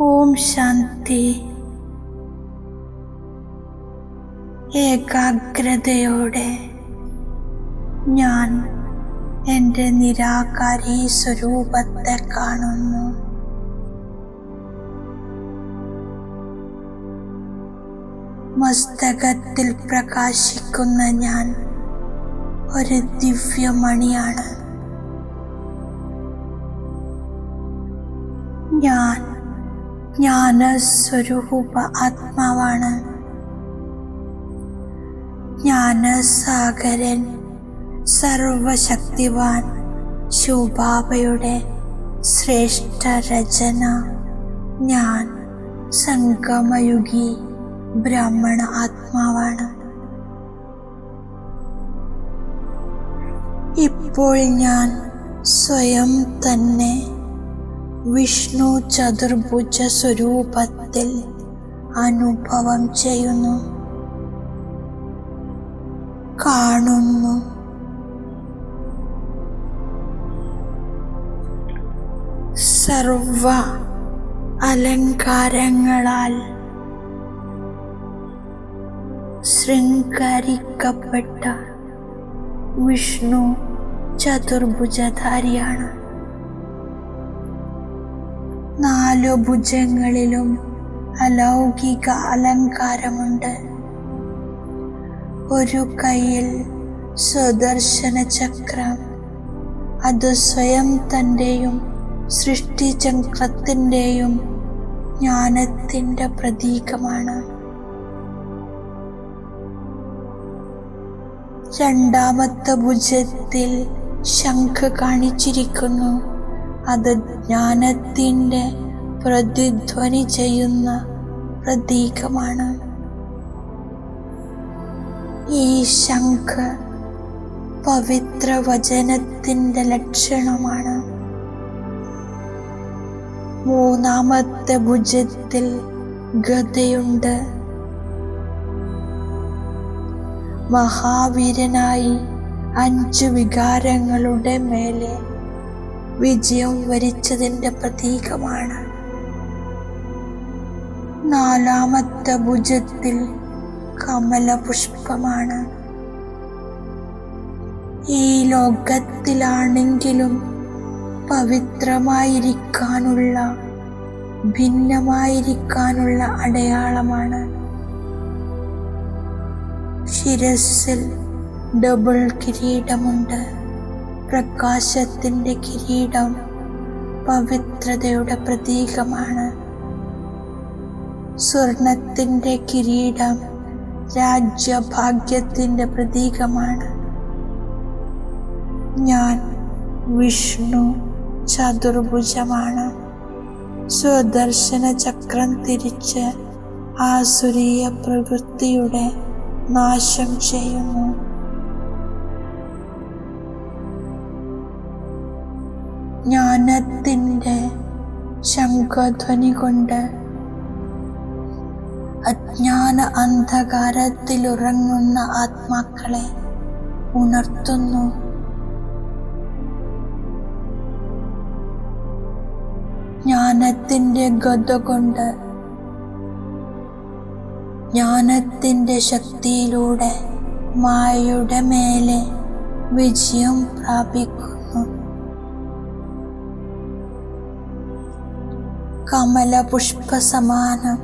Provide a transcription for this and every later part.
ഓം ശാന്തി. ഏകാഗ്രതയോടെ ഞാൻ എന്റെ നിരാകാരി സ്വരൂപത്തെ കാണുന്നു. മസ്തകത്തിൽ പ്രകാശിക്കുന്ന ഞാൻ ഒരു ദിവ്യമണിയാണ്. ഞാൻ ജ്ഞാനസ്വരൂപ ആത്മാവാണ്. ജ്ഞാനസാഗരൻ സർവശക്തിവാൻ ശുഭാബയുടെ ശ്രേഷ്ഠ രചന ഞാൻ സംഗമയുഗി ബ്രാഹ്മണ ആത്മാവാണ്. ഇപ്പോൾ ഞാൻ സ്വയം തന്നെ വിഷ്ണു ചതുർഭുജ സ്വരൂപത്തിൽ അനുഭവം ചെയ്യുന്നു. കാണുന്നു. സർവ അലങ്കാരങ്ങളാൽ ശൃംഗരിക്കപ്പെട്ട വിഷ്ണു ചതുർഭുജധാരിയാണ്. നാലു ഭുജങ്ങളിലും അലൗകിക അലങ്കാരമുണ്ട്. ഒരു കയ്യിൽ സുദർശന ചക്രം അത് സ്വയം തന്റെയും സൃഷ്ടിചക്രത്തിന്റെയും ജ്ഞാനത്തിന്റെ പ്രതീകമാണ്. രണ്ടാമത്തെ ഭുജത്തിൽ ശംഖ് കാണിച്ചിരിക്കുന്നു. അത് ജ്ഞാനത്തിന്റെ പ്രതിധ്വനി ചെയ്യുന്ന പ്രതീകമാണ്. ഈ ശംഖ് പവിത്ര വചനത്തിന്റെ ലക്ഷണമാണ്. മൂന്നാമത്തെ ഭുജത്തിൽ ഗതയുണ്ട് മഹാവീരനായി അഞ്ചു വികാരങ്ങളുടെ മേലെ വിജയം വരിച്ചതിന്റെ പ്രതീകമാണ്. നാലാമത്തെ ഭുജത്തിൽ കമലപുഷ്പമാണ്. ഈ ലോകത്തിലാണെങ്കിലും പവിത്രമായിരിക്കാനുള്ള ഭിന്നമായിരിക്കാനുള്ള അടയാളമാണ്. ശിരസിൽ ഡബിൾ കിരീടമുണ്ട്. പ്രകാശത്തിന്റെ കിരീടം പവിത്രതയുടെ പ്രതീകമാണ്. സ്വർണത്തിന്റെ കിരീടം രാജ്യഭാഗ്യത്തിന്റെ പ്രതീകമാണ്. ഞാൻ വിഷ്ണു ചതുർഭുജമാണ്. സ്വദർശന ചക്രം തിരിച്ച് ആസുരീയ പ്രവൃത്തിയുടെ നാശം ചെയ്യുന്നു. ജ്ഞാനത്തിന്റെ ശംഖധ്വനി കൊണ്ട് അജ്ഞാന അന്ധകാരത്തിലുറങ്ങുന്ന ആത്മാക്കളെ ഉണർത്തുന്നു. ജ്ഞാനത്തിന്റെ ഗത കൊണ്ട് ജ്ഞാനത്തിന്റെ ശക്തിയിലൂടെ മായയുടെ മേലെ വിജയം പ്രാപിക്കുന്നു കമലപുഷ്പ സമാനം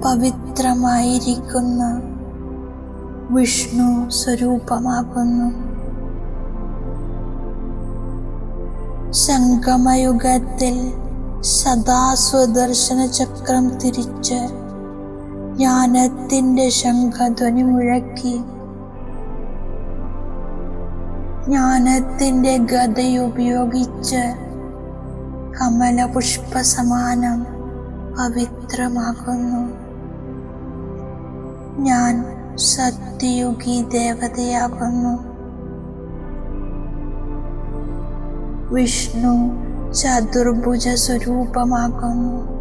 പവിത്രമായിരിക്കുന്ന. വിഷ്ണു സ്വരൂപമാകുന്നു. സംഗമയുഗത്തിൽ സദാ സ്വദർശന ചക്രം തിരിച്ച് ജ്ഞാനത്തിന്റെ ശംഖധ്വനി മുഴക്കി. ജ്ഞാനത്തിന്റെ ഗതയുപയോഗിച്ച് കമലപുഷ്പ സമാനം പവിത്രമാകുന്നു. ഞാൻ സത്യയുഗി ദേവതയാകുന്നു. വിഷ്ണു ചതുർഭുജ സ്വരൂപമാകുന്നു.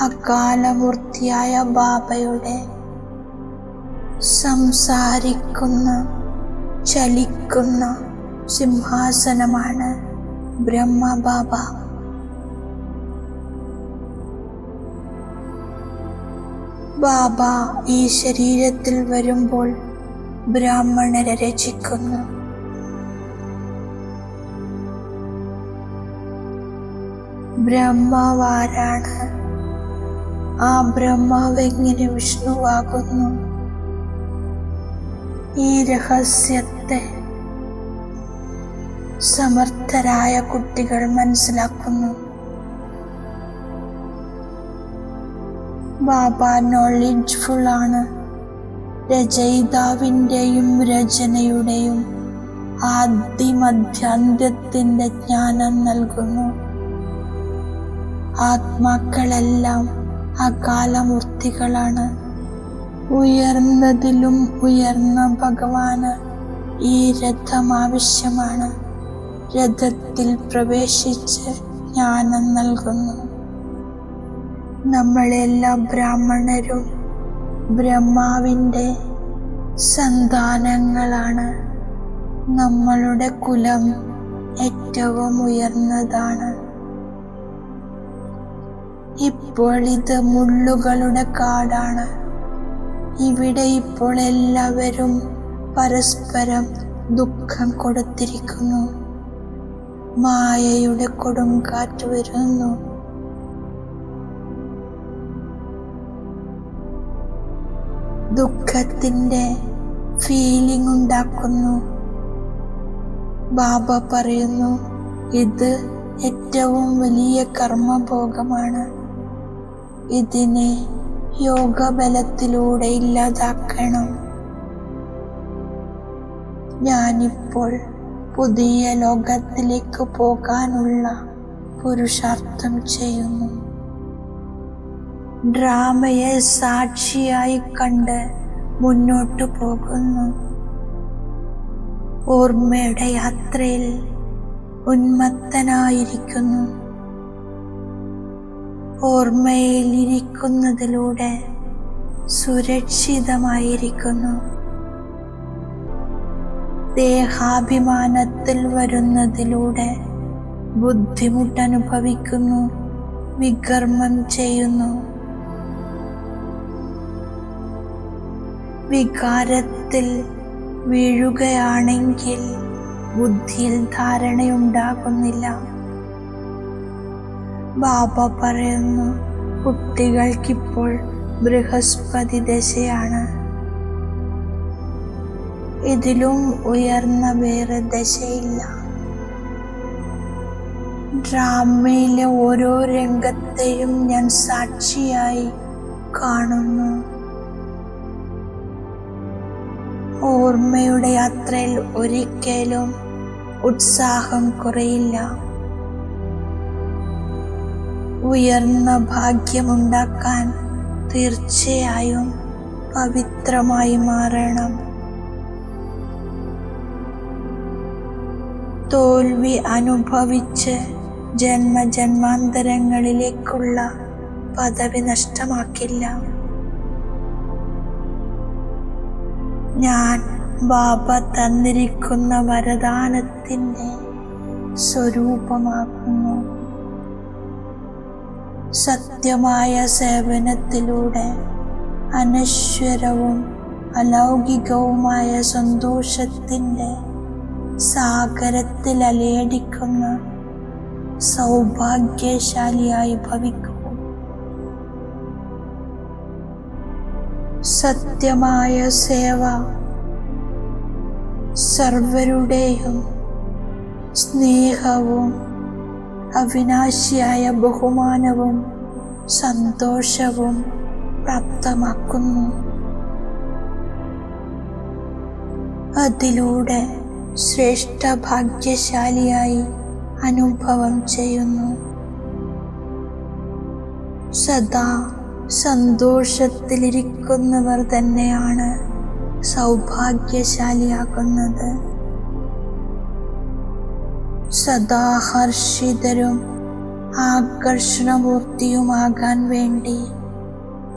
അകാലമൂർത്തിയായ ബാബയുടെ സംസാരിക്കുന്ന ചലിക്കുന്ന സിംഹാസനമാണ്. ബ്രഹ്മ ബാബ. ബാബ ഈ ശരീരത്തിൽ വരുമ്പോൾ ബ്രാഹ്മണരെ രചിക്കുന്നു ബ്രഹ്മാവാരാണ്. ആ ബ്രഹ്മാവ് എങ്ങനെ വിഷ്ണുവാകുന്നു? ഈ രഹസ്യത്തെ സമർത്ഥരായ കുട്ടികൾ മനസ്സിലാക്കുന്നു. ബാബ നോളജ്ഫുൾ ആണ്. രചയിതാവിന്റെയും രചനയുടെയും ആദ്യമധ്യാന്ത്യത്തിന്റെ ജ്ഞാനം നൽകുന്നു. ആത്മാക്കളെല്ലാം അകാലമൂർത്തികളാണ്. ഉയർന്നതിലും ഉയർന്ന ഭഗവാന് ഈ രഥം ആവശ്യമാണ്. രഥത്തിൽ പ്രവേശിച്ച് ജ്ഞാനം നൽകുന്നു. നമ്മളെല്ലാ ബ്രാഹ്മണരും ബ്രഹ്മാവിന്റെ സന്താനങ്ങളാണ്. നമ്മളുടെ കുലം ഏറ്റവും ഉയർന്നതാണ്. ഇപ്പോൾ ഇത് മുള്ളുകളുടെ കാടാണ്. ഇവിടെ ഇപ്പോൾ എല്ലാവരും പരസ്പരം ദുഃഖം കൊടുത്തിരിക്കുന്നു. മായയുടെ കൊടുങ്കാറ്റ് വരുന്നു. ദുഃഖത്തിന്റെ ഫീലിംഗ് ഉണ്ടാക്കുന്നു. ബാബ പറയുന്നു ഇത് ഏറ്റവും വലിയ കർമ്മഭോഗമാണ്. ഇതിനെ യോഗബലത്തിലൂടെ ഇല്ലാതാക്കണം. ഞാനിപ്പോൾ പുതിയ ലോകത്തിലേക്ക് പോകാനുള്ള പുരുഷാർത്ഥം ചെയ്യുന്നു. ഡ്രാമയെ സാക്ഷിയായി കണ്ട് മുന്നോട്ടു പോകുന്നു. ഓർമ്മയുടെ യാത്രയിൽ ഉന്മത്തനായിരിക്കുന്നു. ഓർമ്മയിൽ ഇരിക്കുന്നതിലൂടെ സുരക്ഷിതമായിരിക്കുന്നു. ദേഹാഭിമാനത്തിൽ വരുന്നതിലൂടെ ബുദ്ധിമുട്ടനുഭവിക്കുന്നു വികർമ്മം ചെയ്യുന്നു. വികാരത്തിൽ വീഴുകയാണെങ്കിൽ ബുദ്ധിയിൽ ധാരണയുണ്ടാകുന്നില്ല. ബാബ പറയുന്നു കുട്ടികൾക്കിപ്പോൾ ബൃഹസ്പതി ദശയാണ്. ഇതിലും ഉയർന്ന വേറെ ദശയില്ല. ഡ്രാമയിലെ ഓരോ രംഗത്തെയും ഞാൻ സാക്ഷിയായി കാണുന്നു. ഓർമ്മയുടെ യാത്രയിൽ ഒരിക്കലും ഉത്സാഹം കുറയില്ല. ഉയർന്ന ഭാഗ്യമുണ്ടാക്കാൻ തീർച്ചയായും പവിത്രമായി മാറണം. തോൽവി അനുഭവിച്ച് ജന്മജന്മാന്തരങ്ങളിലേക്കുള്ള പദവി നഷ്ടമാക്കില്ല. ഞാൻ ബാബ തന്നിരിക്കുന്ന വരദാനത്തിന്റെ സ്വരൂപമാക്കുന്നു സത്യമായ സേവനത്തിലൂടെ അനശ്വരവും അലൗകികവുമായ സന്തോഷത്തിന്റെ സാഗരത്തിൽ അലയടിക്കുന്ന സൗഭാഗ്യശാലിയായി ഭവിക്കും സത്യമായ സേവ സർവരുടെയും സ്നേഹവും അവിനാശിയായ ബഹുമാനവും സന്തോഷവും പ്രാപ്തമാക്കുന്നു. അതിലൂടെ ശ്രേഷ്ഠ ഭാഗ്യശാലിയായി അനുഭവം ചെയ്യുന്നു. സദാ സന്തോഷത്തിലിരിക്കുന്നവർ തന്നെയാണ് സൗഭാഗ്യശാലിയാകുന്നത്. സദാ ഹർഷിതരും ആകർഷണമൂർത്തിയുമാകാൻ വേണ്ടി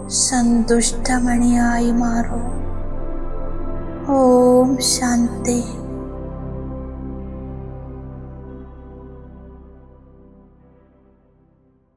സന്തുഷ്ടമണിയായി മാറും. ഓം ശാന്തി.